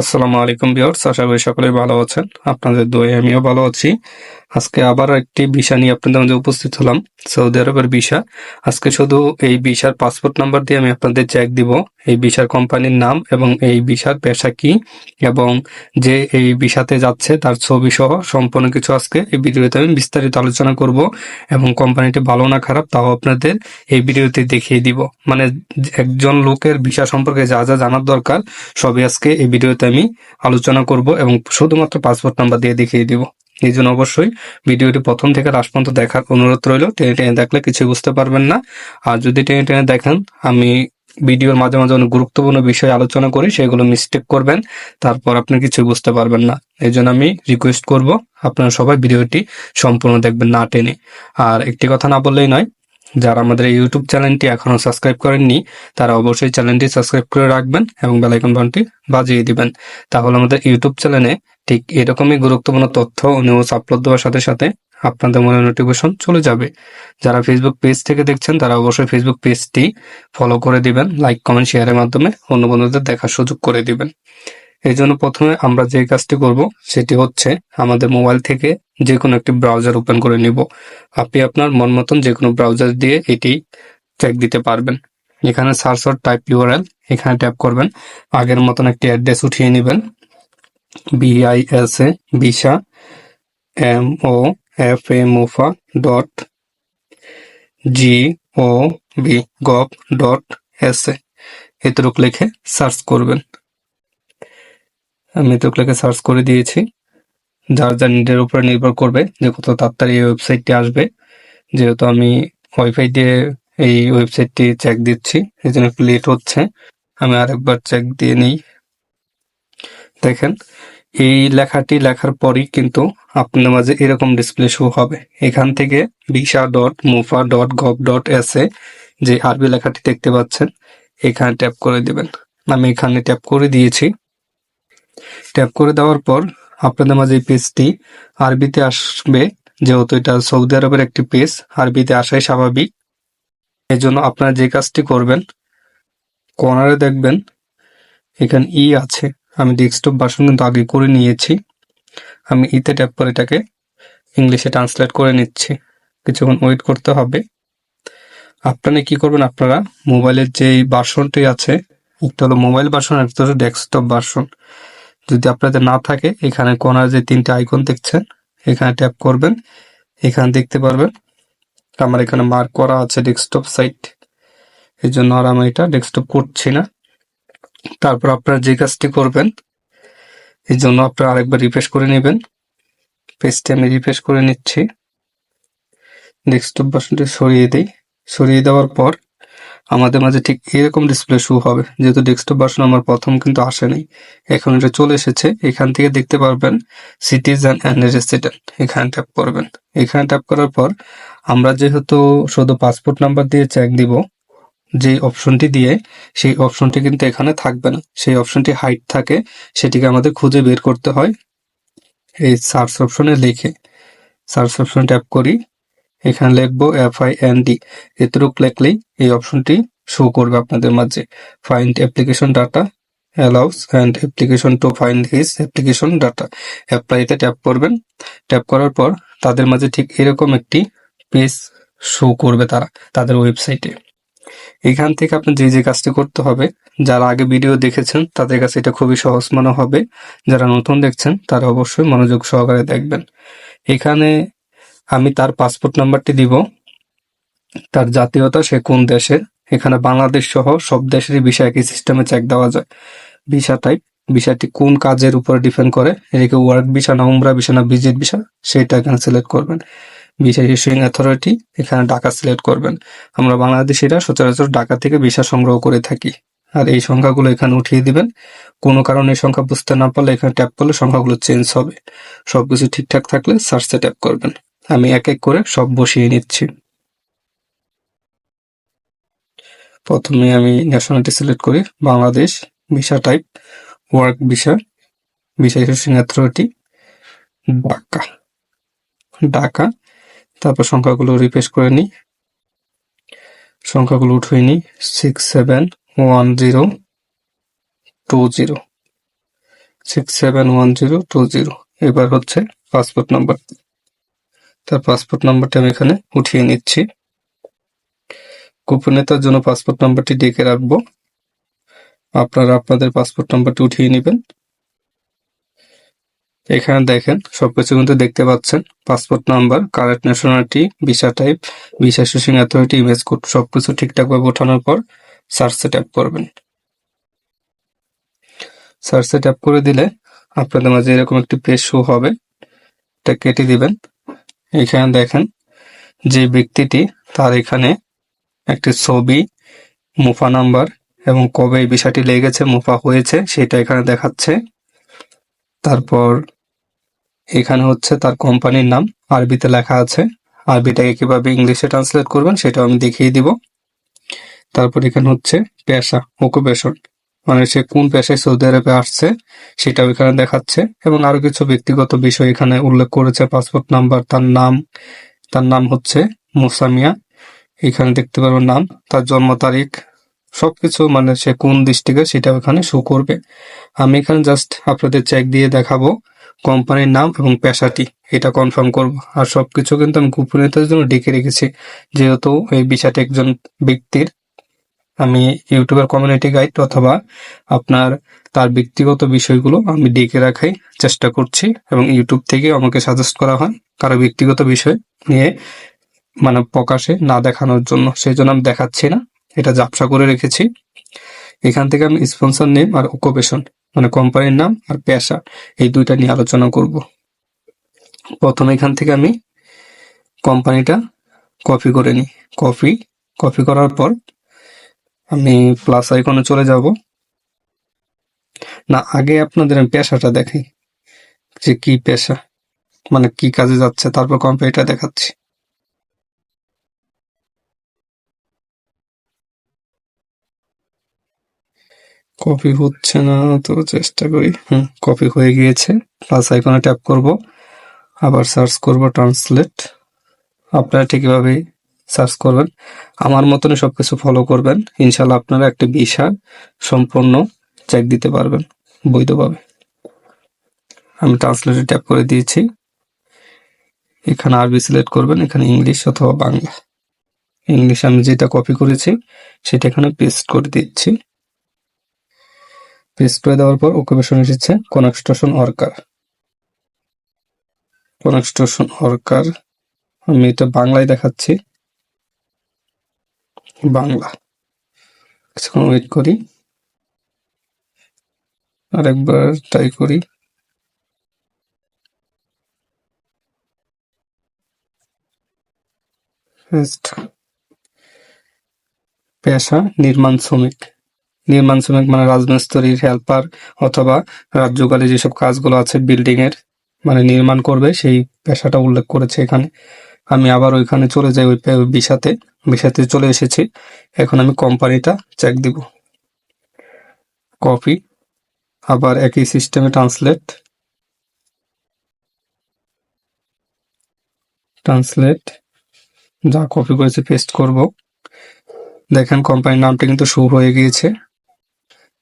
আসসালামু আলাইকুম বিয়ার্স আশা করি সকলে ভালো আছেন। আপনাদের দোয়ে আমিও ভালো আছি। আজকে আবার একটি ভিসা নিয়ে আপনাদের মধ্যে উপস্থিত হলাম, সৌদি আরবের ভিসা। আজকে শুধু এই ভিসার পাসপোর্ট নাম্বার দিয়ে আমি আপনাদের চেক দিব, এই ভিসার কোম্পানির নাম এবং এই ভিসার পেশা কি এবং যে এই ভিসাতে যাচ্ছে তার ছবি সহ সম্পূর্ণ কিছু আজকে এই ভিডিওতে আমি বিস্তারিত আলোচনা করব এবং কোম্পানিটি ভালো না খারাপ তাও আপনাদের এই ভিডিওতে দেখিয়ে দিব। মানে একজন লোকের ভিসা সম্পর্কে যা যা জানার দরকার সবই আজকে এই ভিডিওতে আমি আলোচনা করব এবং শুধুমাত্র পাসপোর্ট নাম্বার দিয়ে দেখিয়ে দিব। এই জন্য অবশ্যই ভিডিওটি প্রথম থেকে লাস্ট পর্যন্ত দেখার অনুরোধ রইল। টেনে টেনে দেখলে কিছুই বুঝতে পারবেন না। আর যদি টেনে টেনে দেখেন, আমি ভিডিওর মাঝে মাঝে অনেক গুরুত্বপূর্ণ বিষয় আলোচনা করি, সেগুলো মিস্টেক করবেন, তারপর আপনি কিছু বুঝতে পারবেন না। এই জন্য আমি রিকোয়েস্ট করব, আপনারা সবাই ভিডিওটি সম্পূর্ণ দেখবেন না টেনে। আর একটি কথা না বললেই নয় যারা আমাদের ইউটিউব চ্যানেলটি এখনও সাবস্ক্রাইব করেননি, তারা অবশ্যই চ্যানেলটি সাবস্ক্রাইব করে রাখবেন এবং বেলাইকন বাটনটি বাজিয়ে দিবেন। তাহলে আমাদের ইউটিউব চ্যানেলে ঠিক এরকমই গুরুত্বপূর্ণ তথ্য নিউজ আপলোড দেওয়ার সাথে সাথে আপনাদের মনে নোটিফিকেশন চলে যাবে। যারা ফেসবুক পেজ থেকে দেখছেন, তারা অবশ্যই ফেসবুক পেজটি ফলো করে দিবেন লাইক কমেন্ট শেয়ারের মাধ্যমে অন্য বন্ধুদের দেখার সুযোগ করে দিবেন। এই জন্য প্রথমে আমরা যে কাজটি করব, সেটি হচ্ছে আমাদের মোবাইল থেকে যে কোনো একটি ব্রাউজার ওপেন করে নিব। আপনি আপনার মন মতন যে কোনো ব্রাউজার দিয়ে এটি চেক দিতে পারবেন। এখানে সার্চ অর টাইপ ইউআরএল এখানে ট্যাপ করবেন। আগের মতন একটি অ্যাড্রেস উঠিয়ে নেবেন। V I S A visa M O F A mofa dot G O V gov dot S A এতটুক লিখে সার্চ করবেন। লিখে সার্চ করে দিয়েছি। যার যার নিডের উপরে নির্ভর করবে যে কত তাড়াতাড়ি এই ওয়েবসাইটটি আসবে। যেহেতু আমি ওয়াইফাই দিয়ে এই ওয়েবসাইটটি চেক দিচ্ছি, এই জন্য একটু লেট হচ্ছে। আমি আরেকবার চেক দিয়ে নিই। দেখেন, এই লেখাটি লেখার পরই কিন্তু আপনার মাঝে এরকম ডিসপ্লে শো হবে। এখান থেকে visa dot mofa dot gov dot S A যে আরবি লেখাটি দেখতে পাচ্ছেন, এখানে ট্যাপ করে দেবেন। আমি এখানে ট্যাপ করে দিয়েছি। ট্যাপ করে দেওয়ার পর আপনাদের মাঝে এই পেজটি আরবিতে আসবে। যেহেতু এটা সৌদি আরবের একটি পেজ আরবিতে আসাই স্বাভাবিক। এই জন্য আপনারা যে কাজটি করবেন কর্নারে দেখবেন, এখানে ই আছে। আমি ডেস্কটপ ভার্সন কিন্তু আগে করে নিয়েছি। আমি ইতে ট্যাপ করে এটাকে ইংলিশে ট্রান্সলেট করে নিচ্ছি। কিছুক্ষণ ওয়েট করতে হবে। আপনারা কি করবেন, আপনারা মোবাইলের যে ভার্সনটি আছে একটা হলো মোবাইল ভার্সন একটা হলো ডেস্কটপ ভার্সন যদি আপনাদের না থাকে, এখানে কোনার যে তিনটে আইকন দেখছেন, এখানে ট্যাপ করবেন, এখানে দেখতে পারবেন, আমার এখানে মার্ক করা আছে ডেস্কটপ সাইট এই জন্য আর আমি এটা ডেস্কটপ করছি না। তারপর আপনারা যে কাজটি করবেন এই জন্য আপনারা আরেকবার রিফ্রেশ করে নেবেন। পেজটি আমি রিফ্রেশ করে নিচ্ছি। ডেস্কটপ বাসনটি সরিয়ে দিই। সরিয়ে দেওয়ার পর আমাদের মাঝে ঠিক এরকম ডিসপ্লে শু হবে। যেহেতু ডেস্কটপ ভার্সন আমার প্রথম, কিন্তু আসেনি এখন এটা চলে এসেছে। এখান থেকে দেখতে পারবেন সিটিজেন অ্যান্ড রেসিডেন্ট এখানে ট্যাপ করবেন। এখানে ট্যাপ করার পর আমরা যেহেতু শুধু পাসপোর্ট নাম্বার দিয়ে চেক দিব যে অপশনটি দিয়ে, সেই অপশনটি কিন্তু এখানে থাকবে না। সেই অপশনটি হাইট থাকে, সেটিকে আমাদের খুঁজে বের করতে হয়। এই সার্চ অপশনে লিখে সার্চ অপশন ট্যাপ করি। এখানে লিখব এফ আই এন ডি এতটুকু লিখলেই এই অপশনটি শো করবে আপনাদের মাঝে। Find application data allows and application to find his application data অ্যাপ্লাইতে tap করবেন। ট্যাপ করার পর তাদের মাঝে ঠিক এরকম একটি পেজ শো করবে তারা, তাদের ওয়েবসাইটে এখান থেকে আপনি যে যে কাজটি করতে হবে, যারা আগে ভিডিও দেখেছেন, তাদের কাছে এটা খুবই সহজ মনে হবে। যারা নতুন দেখছেন, তারা অবশ্যই মনোযোগ সহকারে দেখবেন। এখানে আমি তার পাসপোর্ট নাম্বারটি দিব। তার জাতীয়তা, সে কোন দেশের? এখানে বাংলাদেশ সহ সব দেশেরই বিষয় একই সিস্টেমে চেক দেওয়া যায়। ভিসা টাইপ বিষয়টি কোন কাজের উপরে ডিপেন্ড করে? এদিকে ওয়ার্ক ভিসা না উমরা ভিসা না ভিজিট ভিসা সেটা এখানে সিলেক্ট করবেন। ভিসা ইস্যুইং অথরিটি এখানে ঢাকা সিলেক্ট করবেন। আমরা বাংলাদেশিরা সচরাচর ঢাকা থেকে ভিসা সংগ্রহ করে থাকি। আর এই সংখ্যাগুলো এখানে উঠিয়ে দিবেন। কোনো কারণে এই সংখ্যা বুঝতে না পারলে এখানে ট্যাপ করলে সংখ্যাগুলো চেঞ্জ হবে। সবকিছু ঠিকঠাক থাকলে সার্চে ট্যাপ করবেন। আমি এক এক করে সব বসিয়ে নিচ্ছি। প্রথমে আমি ন্যাশনালিটি সিলেক্ট করি, Bangladesh visa type work visa visa issuing authority Dhaka. Dhaka, তারপর সংখ্যাগুলো রিপ্লেস করে নিই। সংখ্যাগুলো উঠিয়ে নিই six seven one zero two zero six seven one zero two zero এবার হচ্ছে পাসপোর্ট নাম্বার তার পাসপোর্ট নাম্বারটি আমি এখানে উঠিয়ে নিচ্ছি। গোপনীয়তার জন্য পাসপোর্ট নাম্বারটি ডেকে রাখব। আপনারা আপনাদের পাসপোর্ট নাম্বারটি উঠিয়ে নেবেন। এখানে দেখেন, সবকিছু কিন্তু দেখতে পাচ্ছেন। Passport number current nationality visa type visa issuing authority image code সবকিছু ঠিকঠাকভাবে ওঠানোর পর সার্চে ট্যাপ করবেন। সার্চে ট্যাপ করে দিলে আপনাদের মাঝে এরকম একটি পেজ শো হবে। এটা কেটে দিবেন। এখানে দেখেন যে ব্যক্তিটি তার এখানে একটি ছবি, মুফা নাম্বার এবং কবে এই বিষয়টি লেগেছে, মুফা হয়েছে সেটা এখানে দেখাচ্ছে। তারপর এখানে হচ্ছে তার কোম্পানির নাম আরবিতে লেখা আছে। আরবিটাকে কীভাবে ইংলিশে ট্রান্সলেট করবেন সেটা আমি দেখিয়ে দিব। তারপর এখানে হচ্ছে পেশা, অকুপেশন। মানে সে কোন পেশায় সৌদি আরবে আসছে সেটাও এখানে দেখাচ্ছে এবং আরও কিছু ব্যক্তিগত বিষয় এখানে উল্লেখ করেছে, পাসপোর্ট নাম্বার, তার নাম তার নাম হচ্ছে মুসামিয়া। এখানে দেখতে পারবেন নাম, তার জন্ম তারিখ, সবকিছু মানে সে কোন ডিস্ট্রিক্টে সেটা এখানে শো করবে। আমি এখানে জাস্ট আপনাদের চেক দিয়ে দেখাবো কোম্পানির নাম এবং পেশাটি, এটা কনফার্ম করব। আর সবকিছু কিন্তু আমি গোপনীয়তার জন্য ডেকে রেখেছি, যেহেতু এই বিষয়টি একজন ব্যক্তির। আমি ইউটিউবের কমিউনিটি গাইড অথবা আপনার তার ব্যক্তিগত বিষয়গুলো আমি ডেকে রাখাই চেষ্টা করছি এবং ইউটিউব থেকে আমাকে সাজেস্ট করা হয় কারও ব্যক্তিগত বিষয় নিয়ে মানে প্রকাশে না দেখানোর জন্য। সেই জন্য আমি দেখাচ্ছি না, এটা জাপসা করে রেখেছি। এখান থেকে আমি স্পন্সর নেম আর অকুপেশন মানে কোম্পানির নাম আর পেশা, এই দুইটা নিয়ে আলোচনা করব। প্রথমে এখান থেকে আমি কোম্পানিটা কপি করে নিই। কপি কপি করার পর আমি প্লাস আইকনে চলে যাব। না, আগে আপনাদের আমি পেশাটা দেখাই। যে কি পেশা মানে কি কাজে যাচ্ছে, তারপর কোম্পানিটা দেখাচ্ছি। কপি হচ্ছে না, তো চেষ্টা করি। হুম কপি হয়ে গিয়েছে। প্লাস আইকনে ট্যাপ করব। আবার সার্চ করব ট্রান্সলেট আপনারা ঠিক এভাবেই সার্চ করবেন। আমার মতনই সবকিছু ফলো করবেন। ইনশাল্লাহ আপনারা একটা ভিসা সম্পূর্ণ চেক দিতে পারবেন, বৈধভাবে। আমি ট্রান্সলেটে ট্যাপ করে দিয়েছি। এখানে আরবি সিলেক্ট করবেন, এখানে ইংলিশ অথবা বাংলা। ইংলিশ আমি যেটা কপি করেছি, সেটা এখানে পেস্ট করে দিচ্ছি। পেস্ট করে দেওয়ার পর অকুপেশন এসেছে কনস্ট্রাকশন ওয়ার্কার কনস্ট্রাকশন ওয়ার্কার আমি এটা বাংলায় দেখাচ্ছি। বাংলা। কিছুক্ষণ ওয়েট করি। আরেকবার ট্রাই করি। পেশা, নির্মাণ শ্রমিক। নির্মাণ শ্রমিক মানে রাজমিস্ত্রির হেল্পার অথবা রাজ্যকালে যেসব কাজগুলো আছে বিল্ডিং এর মানে নির্মাণ করবে, সেই পেশাটা উল্লেখ করেছে এখানে। আমি আবার ওইখানে চলে যাই ওই বিষাতে। বিষাতে চলে এসেছি। এখন আমি কোম্পানিটা চেক দিব। কপি আবার একই সিস্টেমে ট্রান্সলেট ট্রান্সলেট যা কপি করেছে পেস্ট করব। দেখেন কোম্পানির নামটা কিন্তু শো হয়ে গিয়েছে।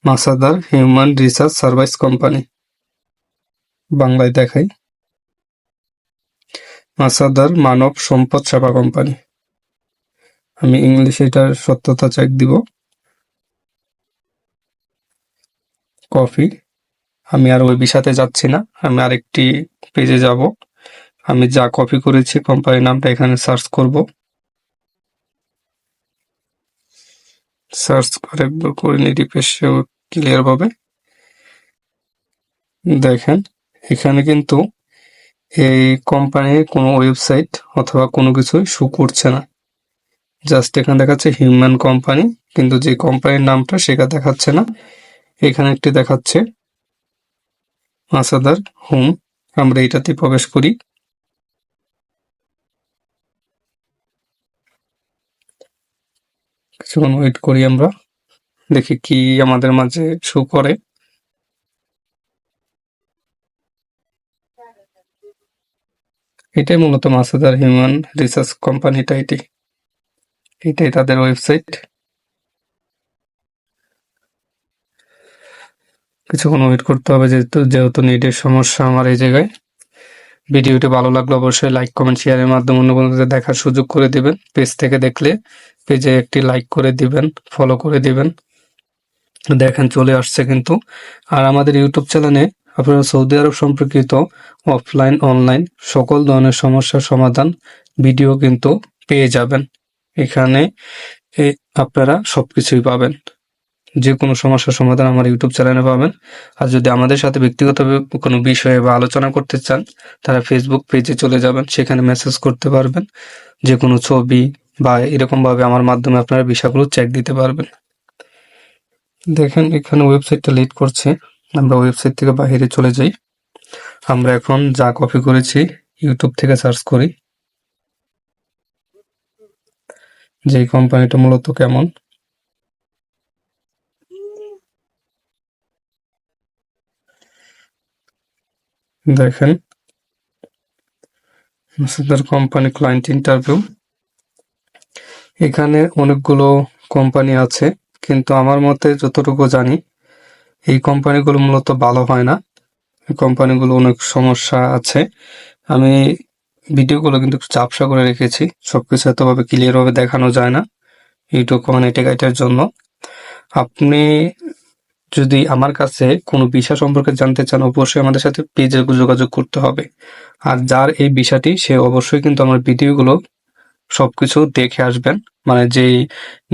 Masadar human research service company. বাংলায় দেখাই। মাসাদার মানব সম্পদ সেবা কোম্পানি। আমি ইংলিশে এটার সত্যতা চেক দিব। কপি আমি আর ওই বিষাতে যাচ্ছি না। আমি আরেকটি পেজে যাব। আমি যা কপি করেছি কোম্পানির নামটা এখানে সার্চ করব। সার্চ করে করে নিই রিফ্রেশ ক্লিয়ার ভাবে। দেখেন, এখানে কিন্তু এই কোম্পানির কোনো ওয়েবসাইট অথবা কোনো কিছুই শো করছে না। জাস্ট এখানে দেখাচ্ছে হিউম্যান কোম্পানি কিন্তু যে কোম্পানির নামটা সেটা দেখাচ্ছে না। এখানে একটি দেখাচ্ছে মাসাদার হোম আমরা এটাতে প্রবেশ করি। কিছুক্ষণ ওয়েট করি আমরা, দেখি কি আমাদের মাঝে শো করে। এটাই মূলত মাসাদার হিউম্যান রিসার্চ কোম্পানিটা এটি। এটাই তাদের ওয়েবসাইট। কিছুক্ষণ ওয়েট করতে হবে, যেহেতু যেহেতু নেটের সমস্যা আমার এই জায়গায়। ভিডিওটি ভালো লাগলে অবশ্যই লাইক, কমেন্ট শেয়ারের মাধ্যমে অন্য বন্ধুদের দেখার সুযোগ করে দিবেন। পেজ থেকে দেখলে পেজে একটি লাইক করে দিবেন ফলো করে দিবেন। দেখেন চলে আসছে কিন্তু। আর আমাদের ইউটিউব চ্যানেলে আপনারা সৌদি আরব সম্পর্কিত অফলাইন, অনলাইন সকল ধরনের সমস্যার সমাধান ভিডিও কিন্তু পেয়ে যাবেন। এখানে আপনারা সবকিছুই পাবেন। যে কোনো সমস্যার সমাধান আমার ইউটিউব চ্যানেলে পাবেন। আর যদি আমাদের সাথে ব্যক্তিগতভাবে কোনো বিষয়ে বা আলোচনা করতে চান, তারা ফেসবুক পেজে চলে যাবেন। সেখানে মেসেজ করতে পারবেন। যে কোনো ছবি বা এরকমভাবে আমার মাধ্যমে আপনারা বিষয়গুলো চেক দিতে পারবেন। দেখেন, এখানে ওয়েবসাইটটা লিড করছে। আমরা ওয়েবসাইট থেকে বাইরে চলে যাই। আমরা এখন যা কপি করেছি ইউটিউব থেকে সার্চ করি। যে কোম্পানিটা মূলত কেমন? দেখেন। কোম্পানি ক্লায়েন্ট ইন্টারভিউ এখানে অনেকগুলো কোম্পানি আছে, কিন্তু আমার মতে যতটুকু জানি এই কোম্পানিগুলো মূলত ভালো হয় না। এই কোম্পানিগুলো অনেক সমস্যা আছে। আমি ভিডিওগুলো কিন্তু চাপসা করে রেখেছি। সবকিছু এতভাবে ক্লিয়ার ভাবে দেখানো যায় না ইউটিউব কমিউনিটি গাইডের জন্য। আপনি যদি আমার কাছে কোনো বিষয় সম্পর্কে জানতে চান, অবশ্যই আমাদের সাথে পেজে যোগাযোগ করতে হবে। আর যার এই বিষয়টি সে অবশ্যই কিন্তু আমার ভিডিওগুলো সবকিছু দেখে আসবেন। মানে যেই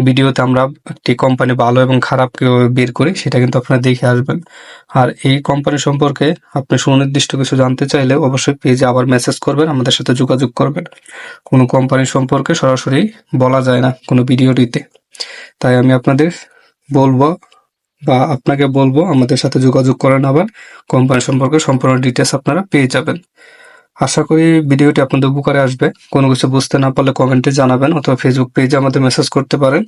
ভিডিওতে আমরা একটি কোম্পানি ভালো এবং খারাপ বের করি, সেটা কিন্তু আপনারা দেখে আসবেন। আর এই কোম্পানি সম্পর্কে আপনি সুনির্দিষ্ট কিছু জানতে চাইলে অবশ্যই পেজে আবার মেসেজ করবেন, আমাদের সাথে যোগাযোগ করবেন। কোনো কোম্পানি সম্পর্কে সরাসরি বলা যায় না কোনো ভিডিওটিতে। তাই আমি আপনাদের বলব বা আপনাকে বলব, আমাদের সাথে যোগাযোগ করেন আবার কোম্পানি সম্পর্কে সম্পূর্ণ ডিটেলস আপনারা পেয়ে যাবেন। আশা করি ভিডিওটি আপনাদের উপকারে আসবে। কোনো কিছু বুঝতে না পারলে কমেন্টে জানাবেন অথবা ফেসবুক পেজে আমাদের মেসেজ করতে পারেন।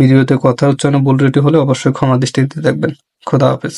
ভিডিওতে কথা উচ্চারণ বলরেটি হলে অবশ্যই ক্ষমা দৃষ্টিতে দেখবেন। খোদা হাফেজ।